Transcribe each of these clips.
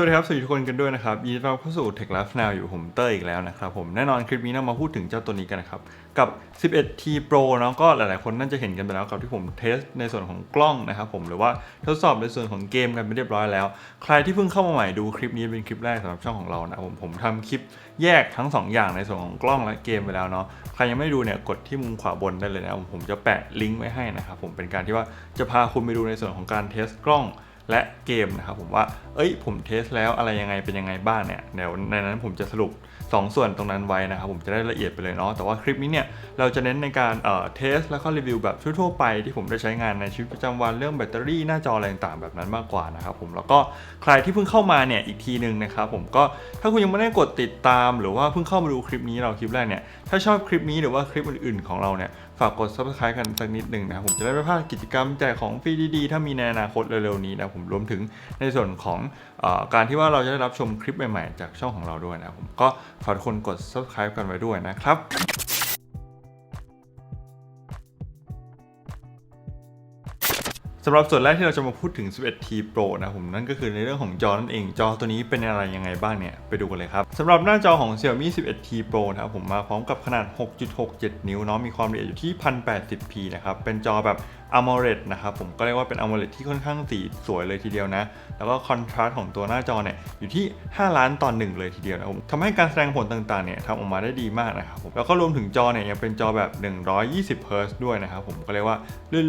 สวัสดีครับสวัสดีทุกคนกันด้วยนะครับยินดีต้อนรับเข้าสู่ Tech Life Now อยู่ผมเตอร์อีกแล้วนะครับผมแน่นอนคลิปนี้เรามาพูดถึงเจ้าตัวนี้กันนะครับ กับ 11T Pro เนาะก็หลายๆ คนน่าจะเห็นกันไปแล้วกับที่ผมเทสในส่วนของกล้องนะครับผมหรือว่าทดสอบในส่วนของเกมกันไปเรียบร้อยแล้ว ใครที่เพิ่งเข้ามาใหม่ดูคลิปนี้เป็นคลิปแรกสำหรับช่องของเรานะผมผมทำคลิปแยกทั้งสองอย่างในส่วนของกล้องและเกมไปแล้วเนาะใครยังไม่ดูเนี่ยกดที่มุมขวาบนได้เลยนะผมผมจะแปะลิงก์ไว้ให้นะครับผมเป็นการที่ว่าจะพาคุณไปดูในส่วนของการเทสกล้อง และเกมนะครับผมว่า เอ้ย ผมเทสแล้วอะไรยังไงเป็นยังไงบ้างเนี่ยเดี๋ยวในนั้นผมจะสรุป 2 ส่วนตรงนั้นไว้นะครับผมจะได้ละเอียดไปเลยเนาะแต่ว่าคลิปนี้เนี่ยเราจะเน้นในการเอ่อเทสแล้วก็รีวิวแบบทั่วๆไปที่ผมได้ใช้งานในชีวิตประจำวันเรื่องแบตเตอรี่หน้าจออะไรต่างๆแบบนั้นมากกว่านะครับผมแล้วก็ใครที่เพิ่งเข้ามาเนี่ยอีกทีหนึ่งนะครับผมก็ถ้าคุณยังไม่ได้กดติดตาม หรือว่าเพิ่งเข้ามาดูคลิปนี้เราคลิปแรกเนี่ย ถ้าชอบคลิปนี้หรือว่าคลิปอื่นๆ ของเราเนี่ย ฝากกด subscribe กันสักนิดหนึ่งนะครับผมจะได้ไม่พลาดกิจกรรมแจกของฟรีดีๆ ถ้ามีในอนาคตเร็วๆนี้นะผมรวมถึงในส่วนของอการที่ว่าเราจะได้รับชมคลิปใหม่ๆ จากช่องของเราด้วยนะครับผมก็ฝากทุกคนกด subscribe กันไว้ด้วยนะครับ สำหรับส่วนแรกที่เราจะมาพูดถึง 11T Pro นะผมนั่นก็คือในเรื่องของจอนั่นเองจอตัวนี้เป็นอะไรยังไงบ้างเนี่ย ไปดูกันเลยครับสำหรับหน้าจอของ Xiaomi 11T Pro นะครับผมมาพร้อมกับขนาด 6.67 นิ้วเนาะมีความละเอียดอยู่ที่ 1080p นะครับเป็นจอแบบ AMOLED นะครับผมก็เรียกว่าเป็น AMOLED ที่ค่อนข้างสีสวยเลยทีเดียวนะ แล้วก็คอนทราสต์ของตัวหน้าจอเนี่ยอยู่ที่ 5 ล้านต่อหนึ่งเลยทีเดียวนะผมทำให้การแสดงผลต่างๆเนี่ยทำออกมาได้ดีมากนะครับผมแล้วก็รวมถึงจอเนี่ยยังเป็นจอแบบ 120 Hz ด้วยนะครับผมก็เรียกว่า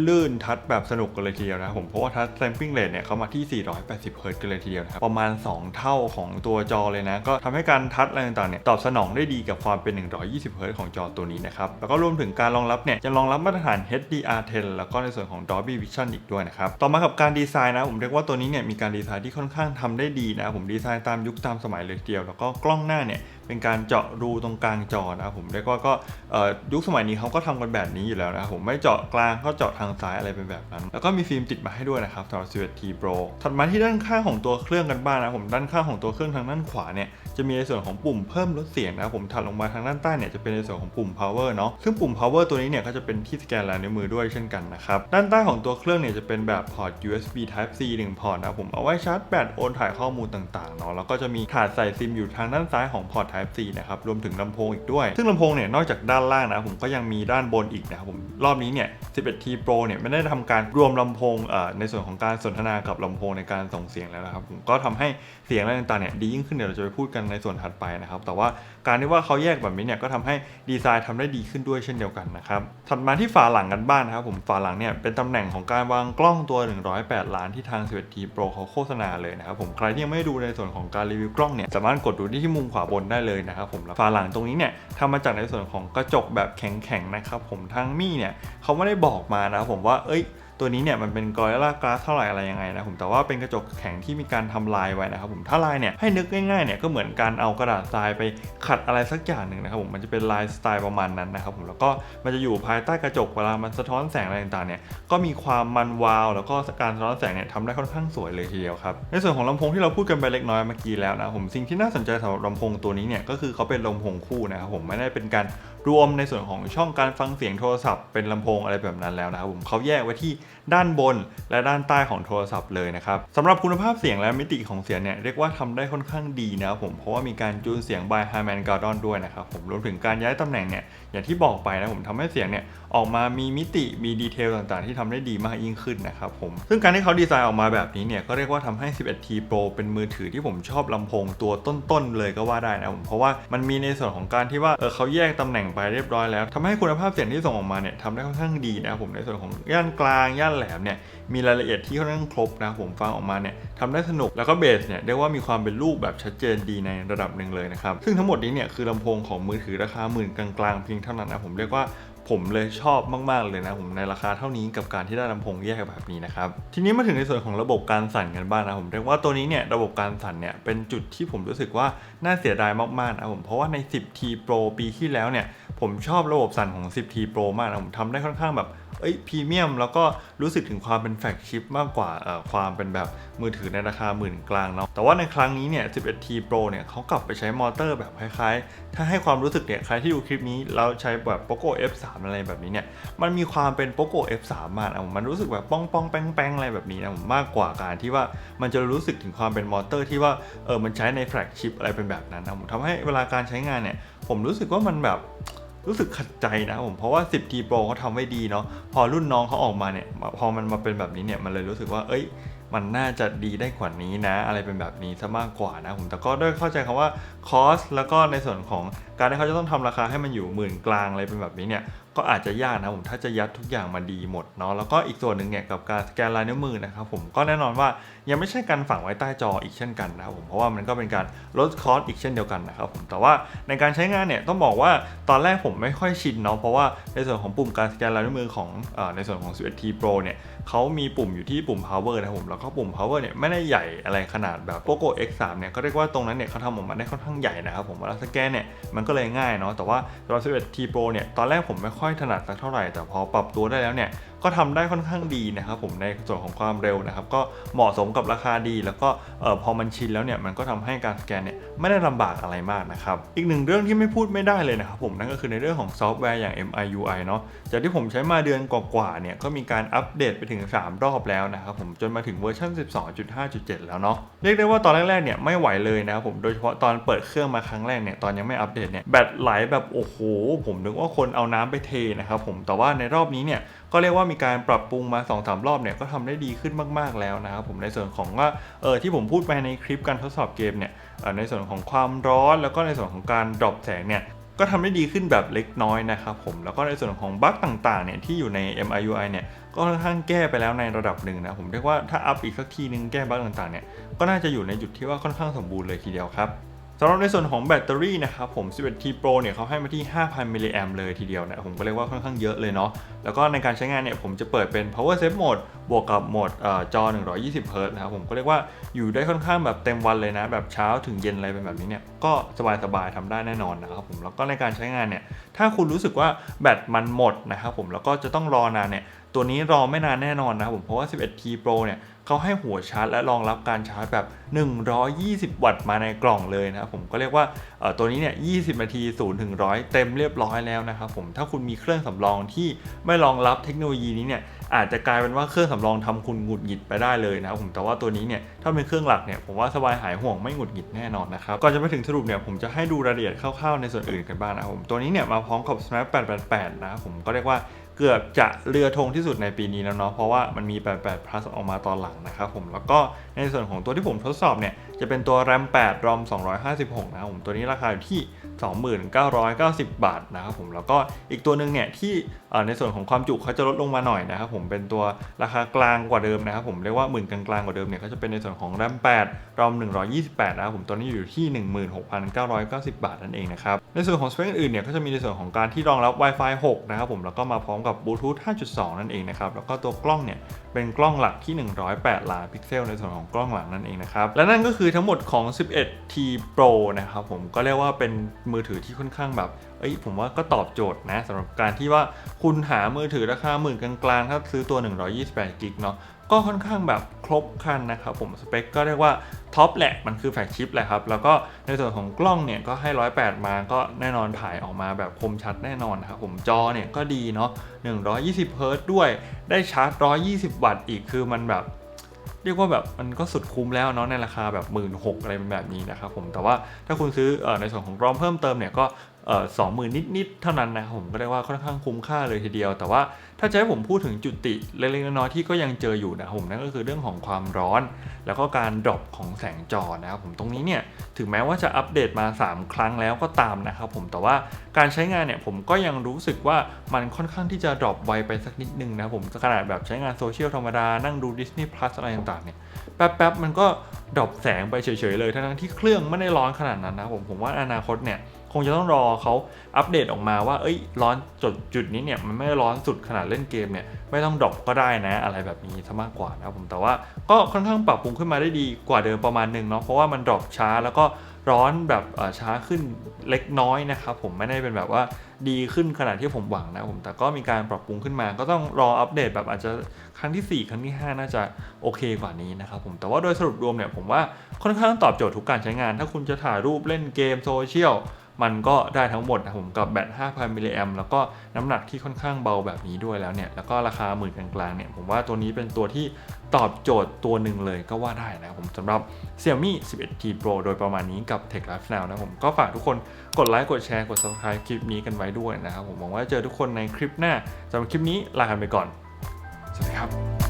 ลื่นๆ ทัชแบบสนุกกันเลยทีเดียวนะครับผมเพราะว่าทัช sampling rate เนี่ยเขามาที่ 480 Hz กันเลยทีเดียวนะครับประมาณ 2 เท่าของตัวจอเลยนะก็ทำให้การทัชอะไรต่างๆเนี่ยตอบสนองได้ดีกับความเป็น 120 Hz ของจอตัวนี้นะครับแล้วก็รวมถึงการรองรับเนี่ยยังรองรับมาตรฐาน HDR10 แล้วก็ในส่วนของ Dolby Vision อีกด้วยนะครับ ต่อมากับการดีไซน์นะ ผมเรียกว่าตัวนี้เนี่ยมีการดีไซน์ที่ค่อนข้างทำได้ดีนะ ผมดีไซน์ตามยุคตามสมัยเลยทีเดียว แล้วก็กล้องหน้าเนี่ยเป็นการเจาะรูตรงกลางจอนะครับผมเรียกว่าก็ยุคสมัยนี้เขาก็ทำกันแบบนี้อยู่แล้วนะครับผมไม่เจาะกลางก็เจาะทางซ้ายอะไรเป็นแบบนั้น แล้วก็มีฟิล์มติดมาให้ด้วยนะครับสำหรับ 11T Pro ถัดมาที่ด้านข้างของตัวเครื่องกันบ้างนะผมด้านข้างของตัวเครื่องทางด้านขวาเนี่ยจะมีในส่วนของปุ่มเพิ่มลดเสียงนะผมถัดลงมาทางด้านใต้เนี่ยจะเป็นในส่วนของปุ่ม power เนาะซึ่งปุ่ม power ตัวนี้เนี่ยก็จะเป็นที่สแกนลายนิ้วมือด้วยเช่นกันนะครับด้านใต้ของตัวเครื่องเนี่ยจะเป็นแบบพอร์ต USB Type C 1 พอร์ตนะครับผมเอาไว้ชาร์จแบตโอนถ่ายข้อมูลต่างๆเนาะแล้วก็จะมีถาดใส่ซิมอยู่ทางด้านซ้ายของพอร์ต Type C นะครับรวมถึงลำโพงอีกด้วย ซึ่งลำโพงเนี่ยนอกจากด้านล่างนะผมก็ยังมีด้านบนอีกนะครับผมรอบนี้เนี่ย 11T Pro เนี่ยไม่ได้ทำการรวมลำโพงเอ่อในส่วนของการสนทนากับลำโพงในการส่งเสียงแล้วนะครับผมก็ทำให้เสียงอะไรต่างๆเนี่ยดียิ่งขึ้นเดี๋ยวเราจะไปพูดกันในส่วนถัดไปนะครับแต่ว่าการที่ว่าเขาแยกแบบนี้เนี่ยก็ทำให้ดีไซน์ทำได้ดีขึ้นด้วยเช่นเดียวกันนะครับถัดมาที่ฝาหลังกันบ้างนะครับผมฝาหลังเนี่ยเป็นตำแหน่งของการวางกล้องตัว 108 ล้านที่ทาง 11T Pro เขาโฆษณาเลยนะครับผมใครที่ยังไม่ได้ดูในส่วนของการรีวิวกล้องเนี่ยสามารถกดดูที่มุมขวาบนได้เลยนะครับผมฝาหลังตรงนี้เนี่ยทำมาจากในส่วนของกระจกแบบแข็งๆนะครับผมทางมี่เนี่ยเขาไม่ได้บอกมานะครับผมว่าเอ้ย ตัวนี้เนี่ยมันเป็นกอริลลากราสเท่าไหร่อะไรยังไงนะผมแต่ว่าเป็นกระจกแข็งที่มีการทำลายไว้นะครับผมถ้าลายเนี่ยให้นึกง่ายๆเนี่ยก็เหมือนการเอากระดาษทรายไปขัดอะไรสักอย่างหนึ่งนะครับผมมันจะเป็นลายสไตล์ประมาณนั้นนะครับผมแล้วก็มันจะอยู่ภายใต้กระจกเวลามันสะท้อนแสงอะไรต่างๆเนี่ยก็มีความมันวาวแล้วก็การสะท้อนแสงเนี่ยทำได้ค่อนข้างสวยเลยทีเดียวครับในส่วนของลำโพงที่เราพูดกันไปเล็กน้อยเมื่อกี้แล้วนะผมสิ่งที่น่าสนใจสำหรับลำโพงตัวนี้เนี่ยก็คือเขาเป็นลำโพงคู่นะครับผมไม่ได้เป็นการรวมในส่วนของช่องการฟังเสียงโทรศัพท์เป็นลำโพงอะไรแบบนั้นแล้วนะครับผมเขาแยกไว้ที่ด้านบนและด้านใต้ของโทรศัพท์เลยนะครับสำหรับคุณภาพเสียงและมิติของเสียงเนี่ยเรียกว่าทำได้ค่อนข้างดีนะครับผมเพราะว่ามีการจูนเสียง by Harman Kardon ด้วยนะครับผมรวมถึงการย้ายตำแหน่งเนี่ยอย่างที่บอกไปนะผมทำให้เสียงเนี่ยออกมามีมิติมีดีเทลต่างๆ ที่ทำได้ดีมากยิ่งขึ้นนะครับผมซึ่งการที่เขาดีไซน์ออกมาแบบนี้เนี่ยก็เรียกว่าทำให้ 11T Pro เป็นมือถือที่ผมชอบลำโพงตัวต้นๆเลยก็ว่าได้นะผมเพราะว่ามันมีในส่วนของการที่ว่าเออเขาแยกตำแหน่งไปเรียบร้อยแล้วทำให้คุณภาพเสียงที่ส่งออกมาเนี่ยทำได้ค่อนข้างดีนะครับผมในส่วนของย่านกลางย่านแหลมเนี่ยมีรายละเอียดที่ค่อนข้างครบนะผมฟังออกมาเนี่ยทำได้สนุกแล้วก็เบสเนี่ยเรียกว่ามีความเป็นรูปแบบชัดเจนดีในระดับหนึ่งเลยนะครับซึ่งทั้งหมดนี้เนี่ยคือลำโพงของมือถือราคาหมื่นกลางๆเพียงเท่านั้นนะผมเรียกว่าผมเลยชอบมากๆเลยนะผมในราคาเท่านี้กับการที่ได้ลำโพงแยกแบบนี้นะครับทีนี้มาถึงในส่วนของระบบการสั่นกันบ้างนะผมเรียกว่าตัวนี้เนี่ยระบบการสั่นเนี่ยเป็นจุดที่ผมรู้สึกว่าน่าเสียดายมากๆนะผมเพราะว่าใน 10T Pro ปีที่แล้วเนี่ยผมชอบระบบสั่นของ 10T Pro มากนะผมทำได้ค่อนข้างแบบ เอ้ยพรีเมียมแล้วก็รู้สึกถึงความเป็นแฟลกชิพมากกว่าความเป็นแบบมือถือในราคาหมื่นกลางเนาะแต่ว่าในครั้งนี้เนี่ย 11T Pro เนี่ยเขากลับไปใช้มอเตอร์แบบคล้ายๆ ถ้าให้ความรู้สึกเนี่ยใครที่ดูคลิปนี้แล้วใช้แบบ Poco F3 อะไรแบบนี้เนี่ย มันมีความเป็น Poco F3 มากนะมันรู้สึกแบบป้องป้องๆแป้งแป้งๆอะไรแบบนี้นะมมากกว่าการที่ว่ามันจะรู้สึกถึงความเป็นมอเตอร์ที่ว่าเออมันใช้ในแฟลกชิพอะไรเป็นแบบนั้นนะผมทำให้เวลาการใช้งานเนี่ยผมรู้สึกว่ามันแบบ รู้สึกขัดใจนะผมเพราะว่า 10T Pro เขาทำไว้ดีเนาะพอรุ่นน้องเขาออกมาเนี่ยพอมันมาเป็นแบบนี้เนี่ยมันเลยรู้สึกว่า เอ้ย มันน่าจะดีได้กว่านี้นะ อะไรเป็นแบบนี้ซะมากกว่านะผมแต่ก็ด้วยเข้าใจคำว่าคอสแล้วก็ในส่วนของการที่เขาจะต้องทำราคาให้มันอยู่หมื่นกลางอะไรเป็นแบบนี้เนี่ย ก็อาจจะยากนะผมถ้าจะยัดทุกอย่างมาดีหมดเนาะแล้วก็อีกส่วนหนึ่งเนี่ยกับการสแกนลายนิ้วมือนะครับผมก็แน่นอนว่ายังไม่ใช่การฝังไว้ใต้จออีกเช่นกันนะครับผมเพราะว่ามันก็เป็นการลดคอสอีกเช่นเดียวกันนะครับผมแต่ว่าในการใช้งานเนี่ยต้องบอกว่าตอนแรกผมไม่ค่อยชินเนาะเพราะว่าในส่วนของปุ่มการสแกนลายนิ้วมือของออในส่วนของ 11T Pro เนี่ยเขามีปุ่มอยู่ที่ปุ่ม power นะผมแล้วก็ปุ่ม power เนี่ยไม่ได้ใหญ่อะไรขนาดแบบ Poco X3 เนี่ยก็เรียกว่าตรงนั้นเนี่ยเขาทำออกมาได้ค่อนข้างใหญ่นะครับผมเวลาสแกนเนี่ยมันก็เลยง่ายเนาะแต่ว่าสำหรับ 11T Pro เนี่ยตอนแรกผมไม่ค่อยถนัดสักเท่าไหร่แต่พอปรับตัวได้แล้วเนี่ยก็ทำได้ค่อนข้างดีนะครับผมในส่วนของความเร็วนะครับก็เหมาะสมกับราคาดี แล้วก็เออพอมันชินแล้วเนี่ยมันก็ทำให้การสแกนเนี่ยไม่ได้ลำบากอะไรมากนะครับอีกหนึ่งเรื่องที่ไม่พูดไม่ได้เลยนะครับผมนั่นก็คือในเรื่องของซอฟต์แวร์อย่าง MIUI เนาะจากที่ผมใช้มาเดือนกว่าๆเนี่ยก็มีการอัปเดตไปถึง 3 รอบแล้วนะครับผมจนมาถึงเวอร์ชัน12.5.7 แล้วเนาะเรียกได้ว่าตอนแรกๆเนี่ยไม่ไหวเลยนะครับผมโดยเฉพาะตอนเปิดเครื่องมาครั้งแรกเนี่ยตอนยังไม่อัปเดตเนี่ยแบตไหลแบบโอ้โหผมนึกว่าคนเอาน้ำไปเทนะครับผมแต่ว่าในรอบนี้เนี่ยก็เรียกว่ามีการปรับปรุงมา2อสรอบเนี่ยก็ทำได้ดีขึ้นมากๆแล้วนะครับผมในส่วนของว่าเออที่ผมพูดไปในคลิปการทดสอบเกมเนี่ยในส่วนของความร้อนแล้วก็ในส่วนของการดรอปแสงเนี่ย ก็ทำได้ดีขึ้นแบบเล็กน้อยนะครับผมแล้วก็ในส่วนของบั๊กต่างๆเนี่ยที่อยู่ใน MIUI เนี่ยก็ค่อนข้างแก้ไปแล้วในระดับหนึ่งนะผมเรียกว่าถ้าอัพอีกสักทีนึงแก้บั๊กต่างๆเนี่ยก็น่าจะอยู่ในจุดที่ว่าค่อนข้างสมบูรณ์เลยทีเดียวครับ สำหรับในส่วนของแบตเตอรี่นะครับผม 11T Pro เนี่ยเขาให้มาที่ 5,000 มิลลิแอมเลยทีเดียวนะผมก็เรียกว่าค่อนข้างเยอะเลยเนาะแล้วก็ในการใช้งานเนี่ยผมจะเปิดเป็น power save mode บวกกับโหมดอจอ 120 Hz นะครับผมก็เรียกว่าอยู่ได้ค่อนข้างแบบเต็มวันเลยนะ แบบเช้าถึงเย็นอะไรเป็นแบบนี้เนี่ยก็สบายๆทำได้แน่นอนนะครับผมแล้วก็ในการใช้งานเนี่ยถ้าคุณรู้สึกว่าแบตมันหมดนะครับผมแล้วก็จะต้องรอนานเนี่ยตัวนี้รอไม่นานแน่นอนนะครับผมเพราะว่า 11T Pro เนี่ยเขาให้หัวชาร์จและรองรับการชาร์จแบบ 120 วัตต์มาในกล่องเลยนะครับผมก็เรียกว่าตัวนี้เนี่ย 20 นาที 0 ถึง 100 เต็มเรียบร้อยแล้วนะครับผมถ้าคุณมีเครื่องสำรองที่ไม่รองรับเทคโนโลยีนี้เนี่ยอาจจะกลายเป็นว่าเครื่องสำรองทำคุณหงุดหงิดไปได้เลยนะครับผมแต่ว่าตัวนี้เนี่ยถ้าเป็นเครื่องหลักเนี่ยผมว่าสบายหายห่วงไม่หงุดหงิดแน่นอนนะครับก่อนจะไปถึงสรุปเนี่ยผมจะให้ดูรายละเอียดคร่าวๆในส่วนอื่นกันบ้างนะครับผมตัวนี้เนี่ยมาพร้อมกับ Snap 888 นะครับผมก็เรียกว่า เกือบจะเรือธงที่สุดในปีนี้แล้วเนาะเพราะว่ามันมี 88 plus ออกมาตอนหลังนะครับผมแล้วก็ในส่วนของตัวที่ผมทดสอบเนี่ย จะเป็นตัว RAM 8 ROM 256 นะครับผมตัวนี้ราคาอยู่ที่ 2990 บาทนะครับผมแล้วก็อีกตัวหนึ่งเนี่ยที่ในส่วนของความจุเขาจะลดลงมาหน่อยนะครับผมเป็นตัวราคากลางกว่าเดิมนะครับผมเรียกว่าหมื่นกลางๆกว่าเดิมเนี่ยก็จะเป็นในส่วนของ RAM 8 ROM 128 นะครับผมตัวนี้อยู่ที่ 16,990 บาทนั่นเองนะครับในส่วนของสเปคอื่นเนี่ยก็จะมีในส่วนของการที่รองรับ Wi-Fi 6 นะครับผมแล้วก็มาพร้อมกับ Bluetooth 5.2 นั่นเองนะครับ แล้วก็ตัวกล้องเนี่ยเป็นกล้องหลักที่ 108 ล้านพิกเซลในส่วนของกล้องหลังนั่นเองนะครับ และนั่นก็คือทั้งหมดของ 11T Pro นะครับผมก็เรียกว่าเป็นมือถือที่ค่อนข้างแบบ เอ้ยผมว่าก็ตอบโจทย์นะสำหรับการที่ว่าคุณหามือถือราคาหมื่นกลางๆถ้าซื้อตัว 128 กิกเนาะก็ค่อนข้างแบบครบครันนะครับผมสเปคก็เรียกว่าท็อปแหละมันคือแฟลกชิพแหละครับ แล้วก็ในส่วนของกล้องเนี่ยก็ให้ 108 มาก็แน่นอนถ่ายออกมาแบบคมชัดแน่นอนนะครับผมจอเนี่ยก็ดีเนาะ120เฮิร์ตด้วยได้ชาร์จ 120 วัตต์อีกคือมันแบบเรียกว่าแบบมันก็สุดคุ้มแล้วเนาะในราคาแบบหมื่นหกอะไรเป็นแบบนี้นะครับผมแต่ว่าถ้าคุณซื้อในส่วนของรอมเพิ่มเติมเนี่ยก็ สองหมื่นนิดๆเท่านั้นนะผมก็ได้ว่าค่อนข้างคุ้มค่าเลยทีเดียว แต่ว่าถ้าจะให้ผมพูดถึงจุดติเล็กๆน้อยๆที่ก็ยังเจออยู่นะผมนั่นก็คือเรื่องของความร้อน แล้วก็การดรอปของแสงจอนะครับผมตรงนี้เนี่ยถึงแม้ว่าจะอัปเดตมา 3 ครั้งแล้วก็ตามนะครับผมแต่ว่าการใช้งานเนี่ยผมก็ยังรู้สึกว่ามันค่อนข้างที่จะดรอปไวไปสักนิดนึงนะผมขนาดแบบใช้งานโซเชียลธรรมดานั่งดู Disney Plus อะไรต่างๆเนี่ย แป๊บๆมันก็ดรอปแสงไปเฉยๆเลย ทั้งที่เครื่องไม่ได้ร้อนขนาดนั้นนะผมผมว่าอนาคตเนี่ยคงจะต้องรอเขาอัปเดตออกมาว่า เอ้ย ร้อนจุดจุดนี้เนี่ย มันไม่ร้อนสุดขนาดเล่นเกมเนี่ย ไม่ต้องดรอปก็ได้นะ อะไรแบบนี้ซะมากกว่านะผม แต่ว่าก็ค่อนข้างปรับปรุงขึ้นมาได้ดีกว่าเดิมประมาณหนึ่งเนาะ เพราะว่ามันดรอปช้าแล้วก็ ร้อนแบบช้าขึ้นเล็กน้อยนะครับผมไม่ได้เป็นแบบว่าดีขึ้นขนาดที่ผมหวังนะผมแต่ก็มีการปรับปรุงขึ้นมา ก็ต้องรออัปเดตแบบอาจจะครั้งทีสี่4 ครั้งที่ 5 น่าจะโอเคกว่านี้นะครับผมแต่ว่าโดยสรุปรวมเนี่ยผมว่าค่อนข้างตอบโจทย์ทุกการใช้งาน ถ้าคุณจะถ่ายรูปเล่นเกมโซเชียล มันก็ได้ทั้งหมดนะผมกับแบต 5,000 มิลลิแอมแล้วก็น้ำหนักที่ค่อนข้างเบาแบบนี้ด้วยแล้วเนี่ย แล้วก็ราคาหมื่นกลางๆเนี่ย ผมว่าตัวนี้เป็นตัวที่ตอบโจทย์ตัวหนึ่งเลยก็ว่าได้นะครับผมสำหรับ Xiaomi 11T Pro โดยประมาณนี้กับ Tech Lifestyle นะผมก็ฝากทุกคนกดไลค์กดแชร์กด subscribe คลิปนี้กันไว้ด้วยนะครับผมหวังว่าเจอทุกคนในคลิปหน้าสำหรับคลิปนี้ลากันไปก่อนสวัสดีครับ